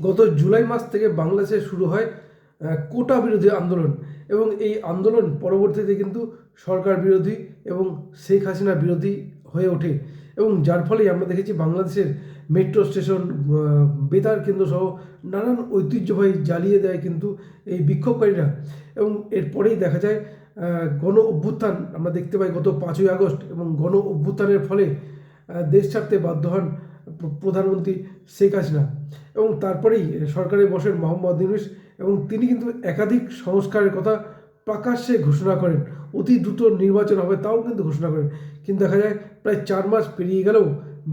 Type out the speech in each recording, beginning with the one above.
গত জুলাই মাস থেকে বাংলাদেশে শুরু হয় কোটা বিরোধী আন্দোলন এবং এই আন্দোলন পরবর্তীতে কিন্তু সরকার বিরোধী এবং শেখ হাসিনা বিরোধী হয়ে ওঠে এবং যার ফলেই আমরা দেখেছি বাংলাদেশের মেট্রো স্টেশন বেতার কেন্দ্র সহ নানান ঐতিহ্যবাহী জ্বালিয়ে দেয় কিন্তু এই বিক্ষোভকারীরা এবং এরপরেই দেখা যায় গণ অভ্যুত্থান আমরা দেখতে পাই গত পাঁচই আগস্ট এবং গণ অভ্যুত্থানের ফলে দেশ ছাড়তে বাধ্য হন প্রধানমন্ত্রী শেখ হাসিনা। এবং তারপরেই সরকারে বসেন মোহাম্মদ ইউনুস এবং তিনি কিন্তু একাধিক সংস্কারের কথা প্রকাশ্যে ঘোষণা করেন। অতি দ্রুত নির্বাচন হবে তাও কিন্তু ঘোষণা করেন। কিন্তু দেখা যায় প্রায় চার মাস পেরিয়ে গেলেও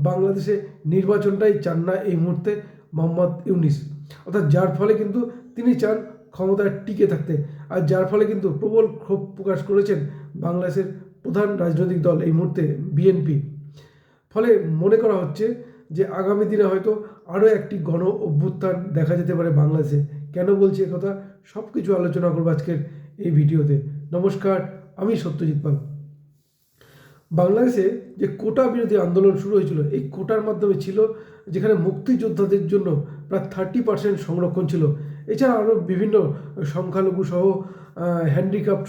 বাংলাদেশে নির্বাচনটাই চান না এই মুহূর্তে মোহাম্মদ ইউনিস। অর্থাৎ যার ফলে কিন্তু তিনি চান ক্ষমতায় টিকে থাকতে। আর যার ফলে কিন্তু প্রবল ক্ষোভ প্রকাশ করেছেন বাংলাদেশের প্রধান রাজনৈতিক দল এই মুহূর্তে বিএনপি। ফলে মনে করা হচ্ছে যে আগামী দিনে হয়তো আরও একটি গণ অভ্যুত্থান দেখা যেতে পারে বাংলাদেশে। কেন বলছি কথা? সব কিছু আলোচনা করব আজকের এই ভিডিওতে। নমস্কার, আমি সত্যজিৎ পাল। বাংলাদেশে যে কোটা বিরোধী আন্দোলন শুরু হয়েছিল, এই কোটার মাধ্যমে ছিল যেখানে মুক্তিযোদ্ধাদের জন্য প্রায় থার্টি পার্সেন্ট সংরক্ষণ ছিল। এছাড়া আরও বিভিন্ন সংখ্যালঘু সহ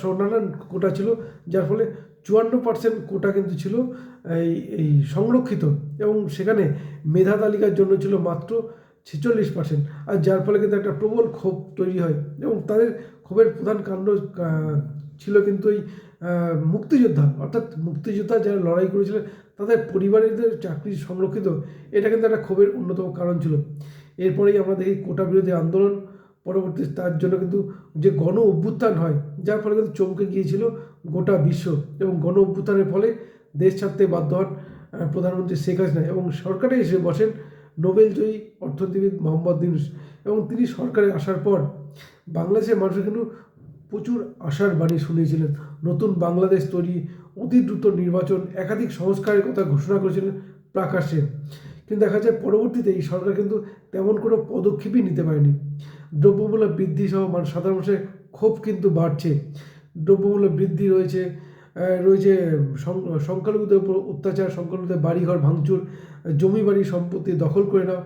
সহ নানান কোটা ছিল, যার ফলে চুয়ান্ন পার্সেন্ট কোটা কিন্তু ছিল, এই এই সংরক্ষিত এবং সেখানে মেধা তালিকার জন্য ছিল মাত্র ছেচল্লিশ পার্সেন্ট আর যার ফলে কিন্তু একটা প্রবল ক্ষোভ তৈরি হয় এবং তাদের ক্ষোভের প্রধান কাণ্ড ছিল কিন্তু এই মুক্তিযোদ্ধা। অর্থাৎ মুক্তিযোদ্ধা যারা লড়াই করেছিলেন, তাদের পরিবারের চাকরি সংরক্ষিত, এটা কিন্তু একটা ক্ষোভের অন্যতম কারণ ছিল। এরপরেই আমরা দেখি কোটা বিরোধী আন্দোলন, পরবর্তী তার জন্য কিন্তু যে গণ অভ্যুত্থান হয়, যার ফলে কিন্তু চমকে গিয়েছিল গোটা বিশ্ব এবং গণ অভ্যুত্থানের ফলে দেশ ছাড়তে বাধ্য হন প্রধানমন্ত্রী শেখ হাসিনা এবং সরকারে এসে বসেন নোবেলজয়ী অর্থনীতিবিদ মোহাম্মদ ইউনুস এবং তিনি সরকারে আসার পর বাংলাদেশের মানুষের কিন্তু প্রচুর আশার বাণী শুনিয়েছিলেন। নতুন বাংলাদেশ তৈরি, অতি দ্রুত নির্বাচন, একাধিক সংস্কারের কথা ঘোষণা করেছিলেন প্রকাশ্যে কিন্তু দেখা যায় পরবর্তীতে এই সরকার কিন্তু তেমন কোনো পদক্ষেপই নিতে পারেনি। দ্রব্যমূল্য বৃদ্ধি সহ মানুষ সাধারণ মানুষের ক্ষোভ কিন্তু বাড়ছে। দ্রব্যমূল্য বৃদ্ধি রয়েছে রয়েছে সংখ্যালঘুদের উপর অত্যাচার, সংখ্যালঘুদের বাড়িঘর ভাঙচুর জমি বাড়ি সম্পত্তি দখল করে নাও,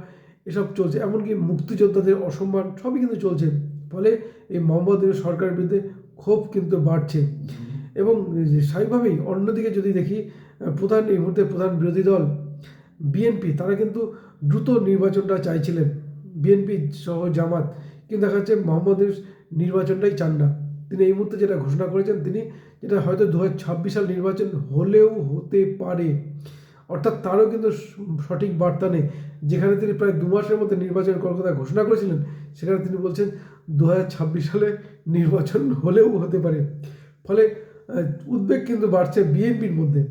এসব চলছে। এমনকি মুক্তিযোদ্ধাদের অসম্মান সবই কিন্তু চলছে। ফলে এই মোহাম্মদ ইউনূস সরকারের বিরুদ্ধে ক্ষোভ কিন্তু বাড়ছে। এবং স্বাভাবিকভাবেই অন্যদিকে যদি দেখি প্রধান, এই মুহূর্তে প্রধান বিরোধী দল, বিএনপি, তারা কিন্তু দ্রুত নির্বাচনটা চাইছিলেন। বিএনপি সহ জামাত। কিন্তু দেখা যাচ্ছে মোহাম্মদ নির্বাচনটাই চান না। তিনি এই মুহূর্তে যেটা ঘোষণা করেছেন, তিনি যেটা হয়তো দু হাজার ছাব্বিশ সাল নির্বাচন হলেও হতে পারে। অর্থাৎ তারও কিন্তু সঠিক বার্তা নেই। যেখানে তিনি প্রায় দু মাসের মধ্যে নির্বাচন কথা ঘোষণা করেছিলেন, সেখানে তিনি বলছেন দু হাজার ছাব্বিশ সালে নির্বাচন হলেও হতে পারে। ফলে উদ্বেগ কিন্তু বাড়ছে বিএনপির মধ্যে।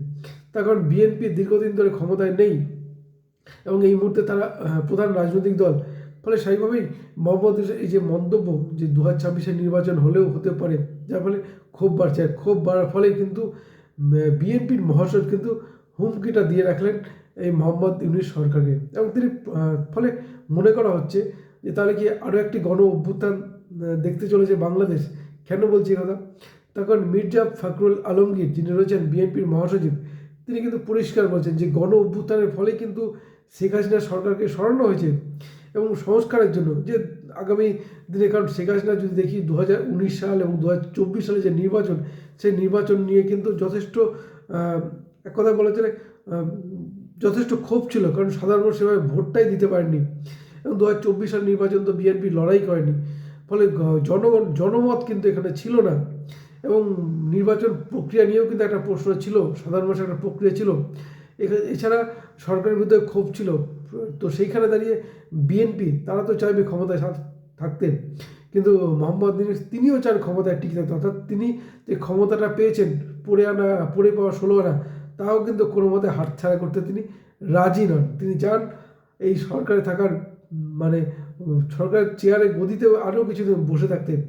তার কারণ বিএনপি দীর্ঘদিন ধরে ক্ষমতায় নেই এবং এই মুহূর্তে তারা প্রধান রাজনৈতিক দল। ফলে স্বাভাবিকভাবেই মোহাম্মদ এই যে মন্তব্য যে দু হাজার নির্বাচন হলেও হতে পারে, যার ফলে ক্ষোভ বাড়ছে। ক্ষোভ বাড়ার ফলে কিন্তু বিএনপির মহাসচিব কিন্তু হুমকিটা দিয়ে রাখলেন এই মোহাম্মদ ইউনুস সরকারকে। এবং তিনি ফলে মনে করা হচ্ছে যে তাহলে কি আরও একটি গণ অভ্যুত্থান দেখতে চলেছে বাংলাদেশ? কেন বলছি কথা? কারণ মির্জা ফখরুল আলমগীর যিনি রয়েছেন বিএনপির মহাসচিব, তিনি কিন্তু পরিষ্কার বলছেন যে গণ অভ্যুত্থানের ফলে কিন্তু শেখ হাসিনা সরকারকে সরানো হয়েছে। এবং সংস্কারের জন্য যে আগামী দিনে, কারণ শেখ হাসিনা যদি দেখি দু হাজার উনিশ সাল এবং দু হাজার চব্বিশ সালে যে নির্বাচন, সেই নির্বাচন নিয়ে কিন্তু যথেষ্ট এক কথা বলা চলে যথেষ্ট ক্ষোভ ছিল, কারণ সাধারণ সেভাবে ভোটটাই দিতে পারেনি এবং দু হাজার চব্বিশ সাল নির্বাচন তো বিএনপি লড়াই করেনি, ফলে জনগণ, জনমত কিন্তু এখানে ছিল না। এবং নির্বাচন প্রক্রিয়া নিয়েও কিন্তু একটা প্রশ্ন ছিল, সাধারণ মানুষের একটা প্রক্রিয়া ছিল। এছাড়া সরকারের বিরুদ্ধে ক্ষোভ ছিল। তো সেইখানে দাঁড়িয়ে বিএনপি তারা তো চাইবে ক্ষমতায় থাক- থাকতে কিন্তু মোহাম্মদ ইউনূস তিনিও চান ক্ষমতায় টিকে থাকতে। অর্থাৎ তিনি যে ক্ষমতাটা পেয়েছেন পড়ে আনা পড়ে পাওয়া ষোলো আনা তাও কিন্তু কোনো মতে হাতছাড়া করতে তিনি রাজি নন। তিনি চান এই সরকারে থাকার মানে উম, সরকারের চেয়ারে গদিতেও আরও কিছুদিন বসে থাকতে।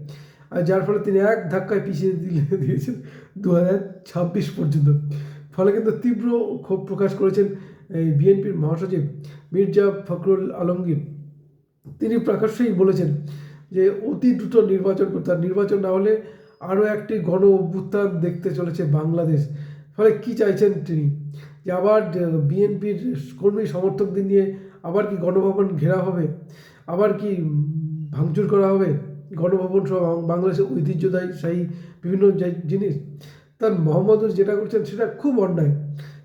আর যার ফলে তিনি এক ধাক্কায় পিছিয়ে দিলে দিয়েছেন দু হাজার ছাব্বিশ পর্যন্ত। ফলে কিন্তু তীব্র ক্ষোভ প্রকাশ করেছেন এই বিএনপির মহাসচিব মির্জা ফখরুল আলমগীর, তিনি প্রকাশ্যেই বলেছেন যে অতি দ্রুত নির্বাচন করতে নির্বাচন না হলে আরও একটি গণ অভ্যুত্থান দেখতে চলেছে বাংলাদেশ। ফলে কি চাইছেন তিনি? যে আবার বিএনপির কর্মী সমর্থকদের নিয়ে আবার কি গণভবন ঘেরা হবে? আবার কি ভাঙচুর করা হবে? গণভবন সহ বাংলাদেশের ঐতিহ্যদায়ী, সেই বিভিন্ন জিনিস, তার মোহাম্মদ যেটা করছেন সেটা খুব অন্যায়।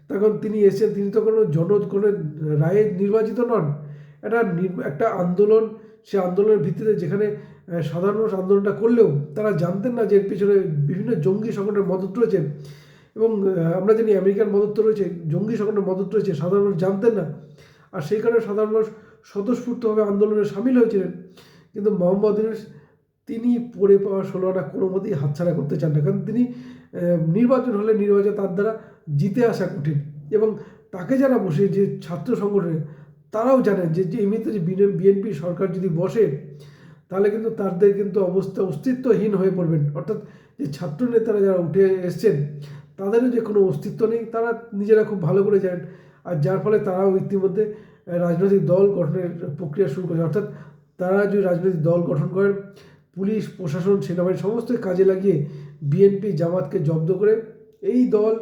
তখন তিনি এসেছেন, তিনি তো কোনো জনগণের রায়ে নির্বাচিত নন। একটা একটা আন্দোলন, সে আন্দোলনের ভিত্তিতে যেখানে সাধারণ মানুষ আন্দোলনটা করলেও তারা জানতেন না যে এর পিছনে বিভিন্ন জঙ্গি সংগঠনের মদত রয়েছে। এবং আমরা জানি আমেরিকার মদত রয়েছে, জঙ্গি সংগঠনের মদত রয়েছে, সাধারণ মানুষ জানতেন না। আর সেই কারণে সাধারণ মানুষ স্বতঃস্ফূর্তভাবে আন্দোলনে সামিল হয়েছিলেন। কিন্তু মোহাম্মদ তিনি পড়ে পাওয়া ষোলোটা কোনো মতেই হাতছাড়া করতে চান না। কারণ তিনি নির্বাচন হলে নির্বাচন তার দ্বারা জিতে আসা কঠিন। এবং তাকে যারা বসে যে ছাত্র সংগঠনে, তারাও জানেন যে এমনিতে যে বিএনপি সরকার যদি বসে, তাহলে কিন্তু তাদের কিন্তু অবস্থা অস্তিত্বহীন হয়ে পড়বেন। অর্থাৎ যে ছাত্র নেতারা যারা উঠে এসছেন, তাদেরও যে কোনো অস্তিত্ব নেই, তারা নিজেরা খুব ভালো করে জানেন। আর যার ফলে তারাও ইতিমধ্যে রাজনৈতিক দল গঠনের প্রক্রিয়া শুরু করেছে। অর্থাৎ তারা যদি রাজনৈতিক দল গঠন করেন, পুলিশ, প্রশাসন, সেনাবাহিনী, সমস্ত কাজে লাগিয়ে বিএনপি জামাতকে জব্দ করে এই দল,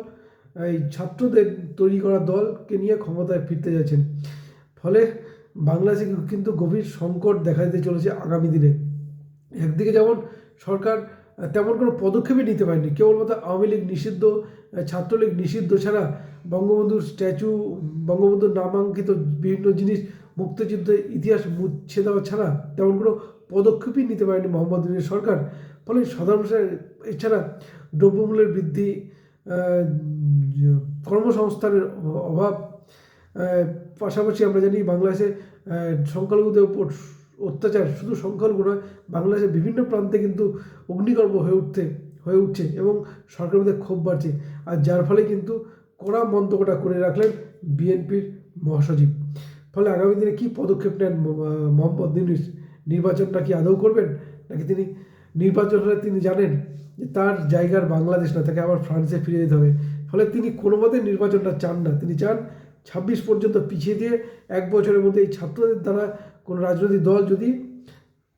এই ছাত্রদের তৈরি করা দলকে নিয়ে ক্ষমতায় ফিরতে যাচ্ছেন। ফলে বাংলাদেশে কিন্তু গভীর সংকট দেখা দিতে চলেছে আগামী দিনে। একদিকে যেমন সরকার তেমন কোনো পদক্ষেপই নিতে পারেনি। কেবলমাত্র আওয়ামী লীগ নিষিদ্ধ ছাত্রলীগ নিষিদ্ধ ছাড়া বঙ্গবন্ধুর স্ট্যাচু, বঙ্গবন্ধুর নামাঙ্কিত বিভিন্ন জিনিস, মুক্তিযুদ্ধের ইতিহাস মুছে দেওয়া ছাড়া তেমন কোনো পদক্ষেপই নিতে পারেনি মোহাম্মদ সরকার। ফলে সাধারণ এছাড়া দ্রব্যমূল্যের বৃদ্ধি কর্মসংস্থানের অভাব পাশাপাশি আমরা জানি বাংলাদেশে সংখ্যালঘুদের উপর অত্যাচার শুধু সংখ্যালঘু নয়, বাংলাদেশের বিভিন্ন প্রান্তে কিন্তু অগ্নিকর্ম হয়ে উঠতে, হয়ে উঠছে এবং সরকারের মধ্যে ক্ষোভ বাড়ছে। আর যার ফলে কিন্তু কড়া মন্তব্যটা করে রাখলেন বিএনপির মহাসচিব। ফলে আগামী দিনে কী পদক্ষেপ নেন মোহাম্মদ নির্বাচনটা কি আদৌ করবেন? নাকি তিনি নির্বাচন হলে তিনি জানেন যে তার জায়গার বাংলাদেশ না, তাকে আবার ফ্রান্সে ফিরে যেতে হবে। ফলে তিনি কোনো মতে নির্বাচনটা চান না। তিনি চান ছাব্বিশ পর্যন্ত পিছিয়ে দিয়ে এক বছরের মধ্যে এই ছাত্রদের দ্বারা কোনো রাজনৈতিক দল যদি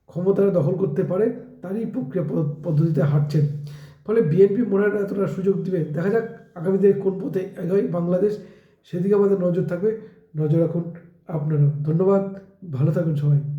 ক্ষমতা দখল করতে পারে, তারই প্রক্রিয়া পদ- পদ্ধতিতে হাঁটছেন। ফলে বিএনপি মনে হয় এতটা সুযোগ দিবে দেখা যাক আগামী দিনে কোন পথে এগোয় বাংলাদেশ। সেদিকে আমাদের নজর থাকবে। নজর রাখুন আপনারা ধন্যবাদ। ভালো থাকুন সবাই।